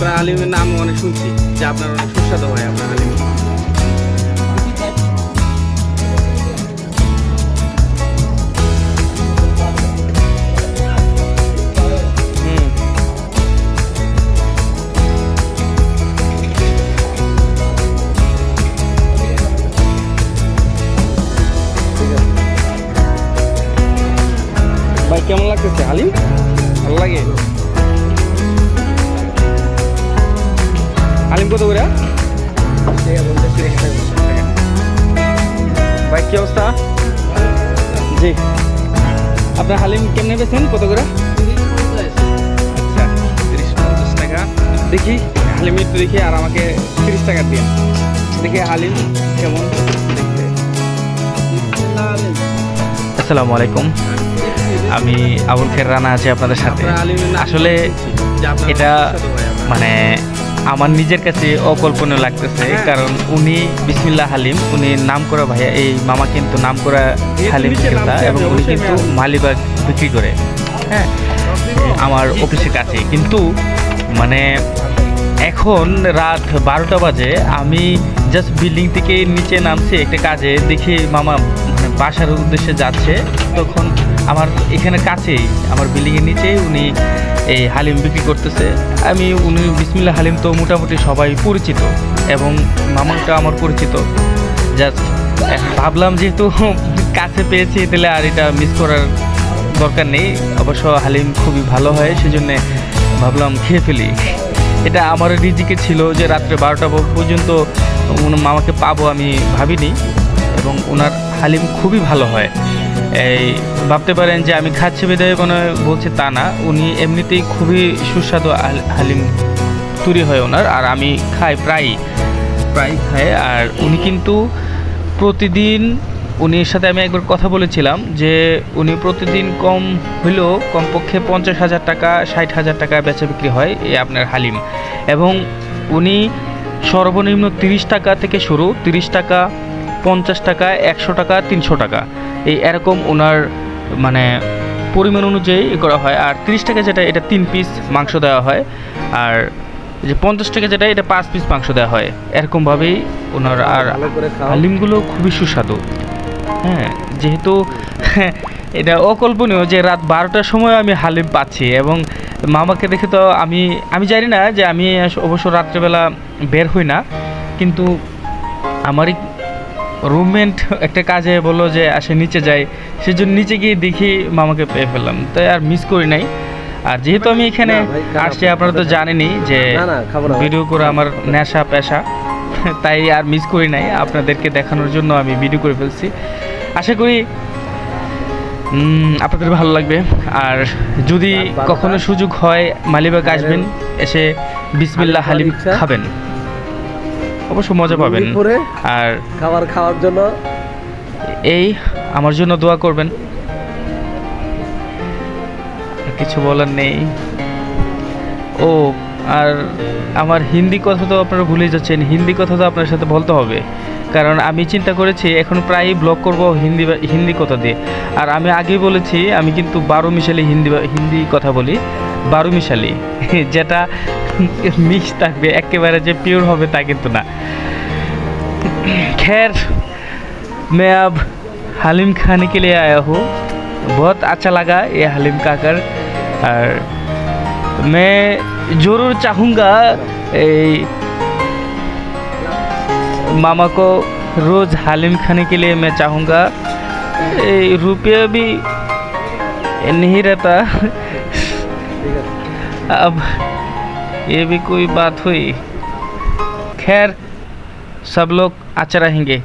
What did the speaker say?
আপনার আলিমের নাম অনেক শুনছি, যে আপনার অনেক সুস্বাদু হয় আপনার হুম ভাই, কেমন লাগতেছে আলিম ভালো লাগে? কত করে? ভাই কি অবস্থা? জি। আপনার হালিম কেমনে বেছেন কত করে? আচ্ছা তিরিশ পঞ্চাশ টাকা। দেখি হালিম একটু দেখি আর আমাকে তিরিশ টাকা দিন দেখি হালিম কেমন দেখতে। আসসালামু আলাইকুম। আমি আবুল খের রানা আছি আপনাদের সাথে। আসলে এটা। মানে আমার নিজের কাছে অকল্পনীয় লাগতেছে হ্যাঁ। কারণ উনি বিসমিল্লাহ হালিম উনি নাম করা ভাইয়া এই মামা কিন্তু নাম করা হালিম দেয়া এবং উনি কিন্তু মালিবাগ বিক্রি করে। হ্যাঁ আমার অফিসের কাছে। কিন্তু মানে এখন রাত বারোটা বাজে আমি জাস্ট বিল্ডিং থেকে নিচে নামছি একটা কাজে দেখি মামা মানে বাসার উদ্দেশ্যে যাচ্ছে। তখন আমার এখানে কাছেই আমার বিল্ডিংয়ের নিচেই উনি এই হালিম বিক্রি করতেছে। আমি, উনি বিসমিল্লা হালিম তো মোটামুটি সবাই পরিচিত এবং মামাটা আমার পরিচিত। জাস্ট ভাবলাম যেহেতু কাছে পেয়েছি, তাহলে আর এটা মিস করার দরকার নেই। অবশ্য হালিম খুবই ভালো হয়, সেজন্য ভাবলাম খেয়ে ফেলি। এটা আমার রিজিকে ছিল যে রাত্রে বারোটা পর্যন্ত মামাকে পাবো আমি ভাবিনি। এবং ওনার হালিম খুবই ভালো হয়। এই, ভাবতে পারেন যে আমি খাচ্ছি বিদায় হয় বলছি তা না। উনি এমনিতেই খুবই সুস্বাদু হালিম তৈরি হয় ওনার, আর আমি খাই প্রায় প্রায় খাই। আর উনি কিন্তু প্রতিদিন উনির সাথে আমি একবার কথা বলেছিলাম যে উনি প্রতিদিন কম হইলেও কমপক্ষে পঞ্চাশ হাজার টাকা, ষাট হাজার টাকা বেচা বিক্রি হয় এই আপনার হালিম। এবং উনি সর্বনিম্ন তিরিশ টাকা থেকে শুরু, তিরিশ টাকা, পঞ্চাশ টাকা, একশো টাকা, তিনশো টাকা। এই এরকম ওনার মানে পরিমাণ অনুযায়ী করা হয়। আর তিরিশ টাকা যেটা এটা তিন পিস মাংস দেওয়া হয়। আর যে পঞ্চাশ টাকা যেটা এটা পাঁচ পিস মাংস দেওয়া হয়। এরকমভাবেই ওনার আর। হালিমগুলো খুবই সুস্বাদু। হ্যাঁ যেহেতু এটা অকল্পনীয় যে রাত বারোটার সময় আমি হালিম পাচ্ছি এবং মামাকে দেখে তো আমি আমি জানি না যে আমি অবশ্য রাত্রেবেলা বের হই না। কিন্তু আমারই রুমমেট একটা কাজে বলল যে আসে নিচে যাই সেজন্য নিচে গিয়ে দেখি মামাকে পেয়ে ফেললাম। তাই আর মিস করি নাই। আর যেহেতু আমি এখানে আসছি আপনারা তো জানেনই যে। ভিডিও করে আমার নেশা পেশা। তাই আর মিস করি নাই। আপনাদেরকে দেখানোর জন্য আমি ভিডিও করে ফেলছি। আশা করি উম, আপনাদের ভালো লাগবে। আর যদি কখনো সুযোগ হয় মালিবাগ আসবেন এসে বিসমিল্লা হালিম খাবেন। অবশ্য মজা পাবেন। আর খাবার খাওয়ার জন্য। এই আমার জন্য দোয়া করবেন। কিছু বলার নেই। ও আর আমার হিন্দি কথা তো আপনারা ভুলে যাচ্ছেন। হিন্দি কথা তো আপনার সাথে বলতে হবে। কারণ আমি চিন্তা করেছি এখন প্রায়ই ব্লগ করব হিন্দি হিন্দি কথা দিয়ে। আর আমি আগে বলেছি আমি কিন্তু বারো মিশালি হিন্দি হিন্দি কথা বলি। বারো মিশালি যেটা মিক্স থাকবে একেবারে যে পিওর হবে তা কিন্তু না खैर मैं अब हलीम खाने के लिए आया हूँ बहुत अच्छा लगा ये हलीम खाकर और मैं ज़रूर चाहूँगा ए, मामा को रोज़ हलीम खाने के लिए मैं चाहूँगा ए, रुपया भी नहीं रहता ঠিক আছে अब ये भी कोई बात हुई? खैर सब लोग अच्छा रहेंगे।